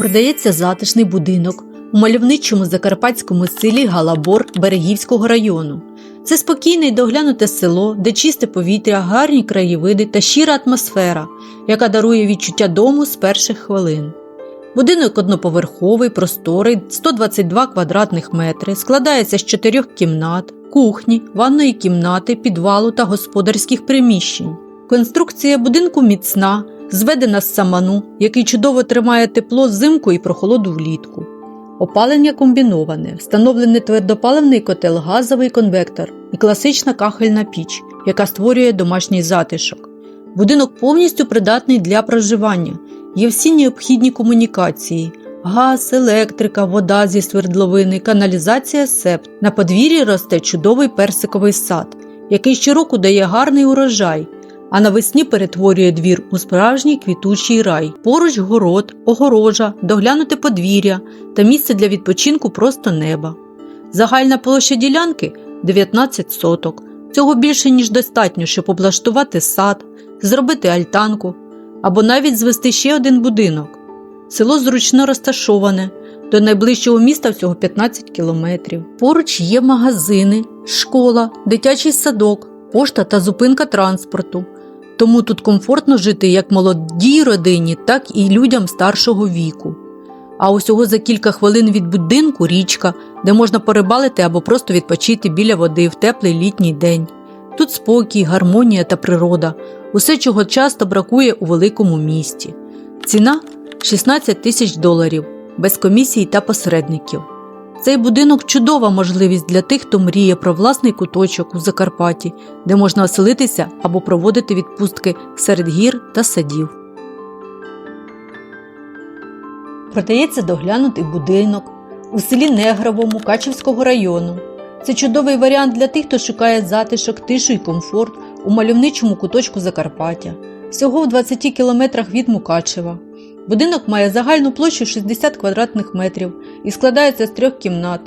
Продається затишний будинок у мальовничому закарпатському селі Галабор Берегівського району. Це спокійне й доглянуте село, де чисте повітря, гарні краєвиди та щира атмосфера, яка дарує відчуття дому з перших хвилин. Будинок одноповерховий, просторий, 122 квадратних метри, складається з чотирьох кімнат, кухні, ванної кімнати, підвалу та господарських приміщень. Конструкція будинку міцна, зведена з саману, який чудово тримає тепло взимку і прохолоду влітку. Опалення комбіноване, встановлений твердопаливний котел, газовий конвектор і класична кахельна піч, яка створює домашній затишок. Будинок повністю придатний для проживання. Є всі необхідні комунікації: газ, електрика, вода зі свердловини, каналізація септ. На подвір'ї росте чудовий персиковий сад, який щороку дає гарний урожай, а навесні перетворює двір у справжній квітучий рай. Поруч город, огорожа, доглянуте подвір'я та місце для відпочинку просто неба. Загальна площа ділянки 19 соток. Цього більше ніж достатньо, щоб облаштувати сад, зробити альтанку або навіть звести ще один будинок. Село зручно розташоване, до найближчого міста всього 15 кілометрів. Поруч є магазини, школа, дитячий садок, пошта та зупинка транспорту. Тому тут комфортно жити як молодій родині, так і людям старшого віку. А усього за кілька хвилин від будинку річка, де можна порибалити або просто відпочити біля води в теплий літній день. Тут спокій, гармонія та природа, усе, чого часто бракує у великому місті. Ціна 16 тисяч доларів, без комісій та посередників. Цей будинок чудова можливість для тих, хто мріє про власний куточок у Закарпатті, де можна оселитися або проводити відпустки серед гір та садів. Продається доглянутий будинок у селі Негровому Качівського району. Це чудовий варіант для тих, хто шукає затишок, тишу і комфорт у мальовничому куточку Закарпаття, всього в 20 кілометрах від Мукачева. Будинок має загальну площу 60 квадратних метрів і складається з трьох кімнат.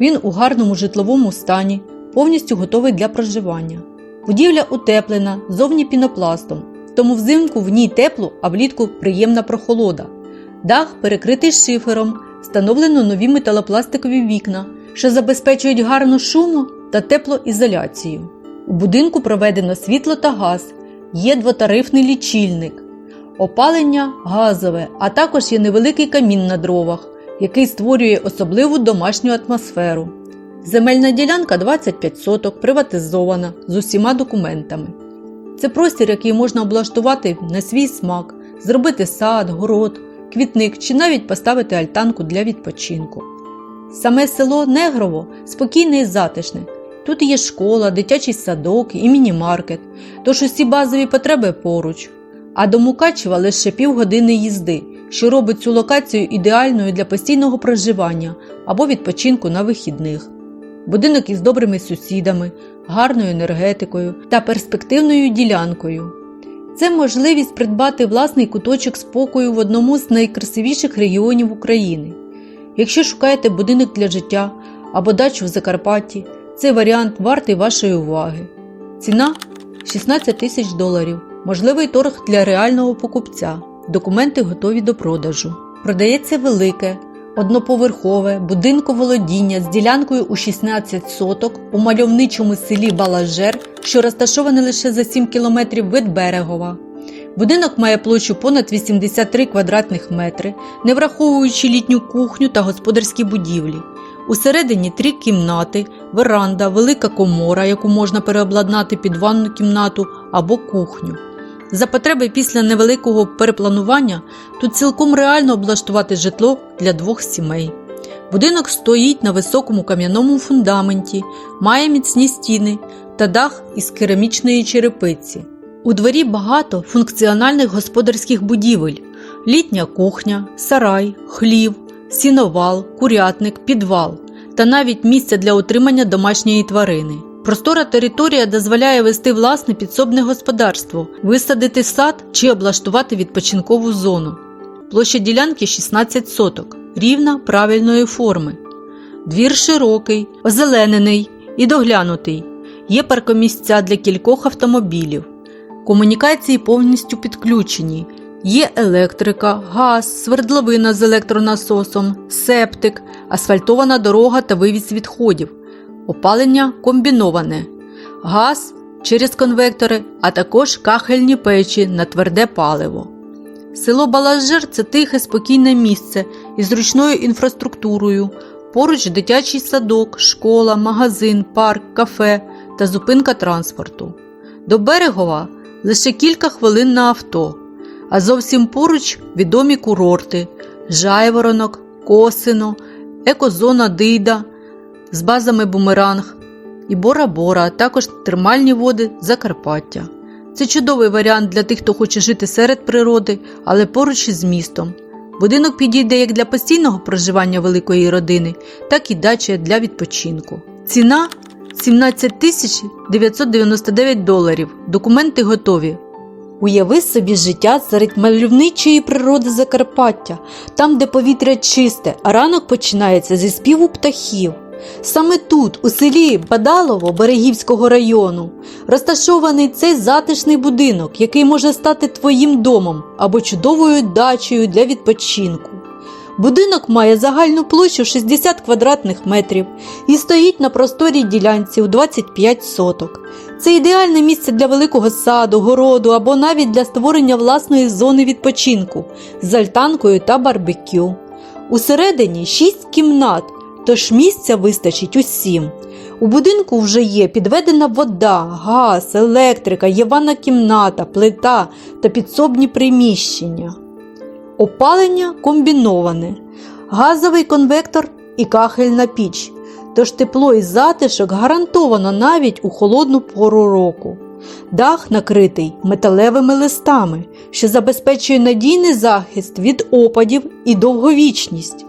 Він у гарному житловому стані, повністю готовий для проживання. Будівля утеплена, зовні пінопластом, тому взимку в ній тепло, а влітку приємна прохолода. Дах перекритий шифером, встановлено нові металопластикові вікна, що забезпечують гарну шуму та теплоізоляцію. У будинку проведено світло та газ, є двотарифний лічильник, опалення газове, а також є невеликий камін на дровах, який створює особливу домашню атмосферу. Земельна ділянка 25 соток, приватизована з усіма документами. Це простір, який можна облаштувати на свій смак, зробити сад, город, квітник чи навіть поставити альтанку для відпочинку. Саме село Негрово спокійне і затишне. Тут є школа, дитячий садок і міні-маркет, тож усі базові потреби поруч. А до Мукачева лише півгодини їзди, що робить цю локацію ідеальною для постійного проживання або відпочинку на вихідних. Будинок із добрими сусідами, гарною енергетикою та перспективною ділянкою. Це можливість придбати власний куточок спокою в одному з найкрасивіших регіонів України. Якщо шукаєте будинок для життя або дачу в Закарпатті, цей варіант вартий вашої уваги. Ціна 16 тисяч доларів. Можливий торг для реального покупця. Документи готові до продажу. Продається велике, одноповерхове будинковолодіння з ділянкою у 16 соток у мальовничому селі Балажер, що розташоване лише за 7 кілометрів від Берегова. Будинок має площу понад 83 квадратних метри, не враховуючи літню кухню та господарські будівлі. Усередині три кімнати, веранда, велика комора, яку можна переобладнати під ванну кімнату або кухню. За потреби після невеликого перепланування тут цілком реально облаштувати житло для двох сімей. Будинок стоїть на високому кам'яному фундаменті, має міцні стіни та дах із керамічної черепиці. У дворі багато функціональних господарських будівель: літня кухня, сарай, хлів, сіновал, курятник, підвал та навіть місце для утримання домашньої тварини. Простора територія дозволяє вести власне підсобне господарство, висадити сад чи облаштувати відпочинкову зону. Площа ділянки 16 соток, рівна правильної форми. Двір широкий, озеленений і доглянутий. Є паркомісця для кількох автомобілів. Комунікації повністю підключені. Є електрика, газ, свердловина з електронасосом, септик, асфальтована дорога та вивіз відходів. Опалення комбіноване. Газ через конвектори, а також кахельні печі на тверде паливо. Село Балажир це тихе, спокійне місце із зручною інфраструктурою. Поруч дитячий садок, школа, магазин, парк, кафе та зупинка транспорту. До Берегова лише кілька хвилин на авто, а зовсім поруч відомі курорти Жайворонок, Косино, екозона Дийда з базами Бумеранг і Бора-Бора, а також термальні води Закарпаття. Це чудовий варіант для тих, хто хоче жити серед природи, але поруч із містом. Будинок підійде як для постійного проживання великої родини, так і дача для відпочинку. Ціна 17 тисяч 999 доларів. Документи готові. Уяви собі життя серед мальовничої природи Закарпаття, там, де повітря чисте, а ранок починається зі співу птахів. Саме тут, у селі Бадалово Берегівського району, розташований цей затишний будинок, який може стати твоїм домом або чудовою дачею для відпочинку. Будинок має загальну площу 60 квадратних метрів і стоїть на просторій ділянці у 25 соток. Це ідеальне місце для великого саду, городу або навіть для створення власної зони відпочинку з альтанкою та барбекю. Усередині 6 кімнат, тож місця вистачить усім. У будинку вже є підведена вода, газ, електрика, є ванна кімната, плита та підсобні приміщення. Опалення комбіноване, газовий конвектор і кахельна піч. Тож тепло і затишок гарантовано навіть у холодну пору року. Дах накритий металевими листами, що забезпечує надійний захист від опадів і довговічність.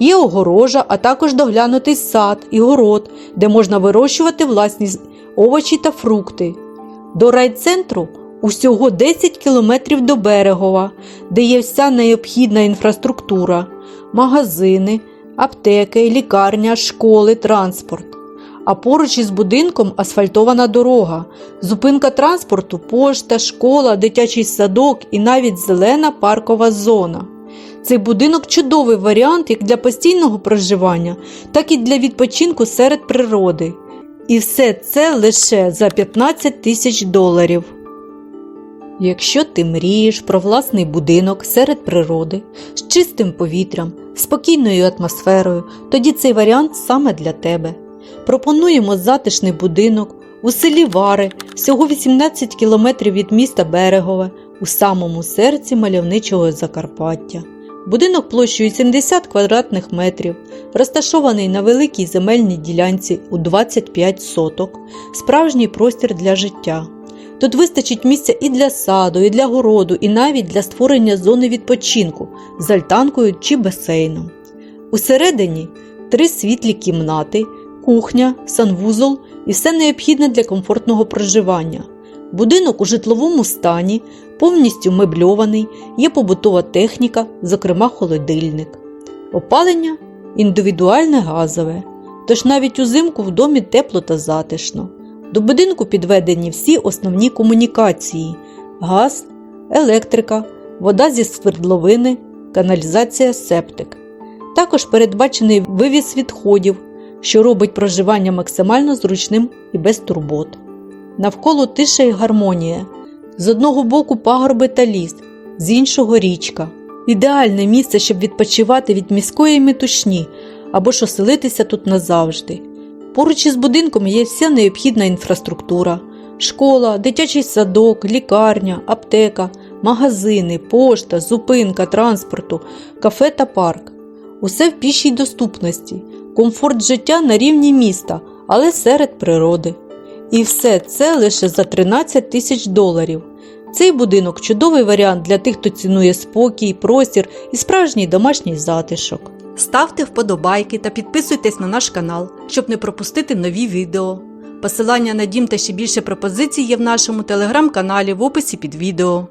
Є огорожа, а також доглянутий сад і город, де можна вирощувати власні овочі та фрукти. До райцентру усього 10 кілометрів до Берегова, де є вся необхідна інфраструктура, магазини, аптеки, лікарня, школи, транспорт. А поруч із будинком асфальтована дорога, зупинка транспорту, пошта, школа, дитячий садок і навіть зелена паркова зона. Цей будинок чудовий варіант як для постійного проживання, так і для відпочинку серед природи. І все це лише за 15 тисяч доларів. Якщо ти мрієш про власний будинок серед природи з чистим повітрям, спокійною атмосферою, тоді цей варіант саме для тебе. Пропонуємо затишний будинок у селі Вари, всього 18 кілометрів від міста Берегове, у самому серці мальовничого Закарпаття. Будинок площею 70 квадратних метрів, розташований на великій земельній ділянці у 25 соток, справжній простір для життя. Тут вистачить місця і для саду, і для городу, і навіть для створення зони відпочинку з альтанкою чи басейном. Усередині три світлі кімнати, кухня, санвузол і все необхідне для комфортного проживання. Будинок у житловому стані, повністю мебльований, є побутова техніка, зокрема холодильник. Опалення індивідуальне газове, тож навіть узимку в домі тепло та затишно. До будинку підведені всі основні комунікації: газ, електрика, вода зі свердловини, каналізація септик. Також передбачений вивіз відходів, що робить проживання максимально зручним і без турбот. Навколо тиша і гармонія. З одного боку пагорби та ліс, з іншого річка. Ідеальне місце, щоб відпочивати від міської метушні або ж оселитися тут назавжди. Поруч із будинком є вся необхідна інфраструктура: школа, дитячий садок, лікарня, аптека, магазини, пошта, зупинка транспорту, кафе та парк. Усе в пішій доступності, комфорт життя на рівні міста, але серед природи. І все це лише за 13 тисяч доларів. Цей будинок чудовий варіант для тих, хто цінує спокій, простір і справжній домашній затишок. Ставте вподобайки та підписуйтесь на наш канал, щоб не пропустити нові відео. Посилання на дім та ще більше пропозицій є в нашому телеграм-каналі в описі під відео.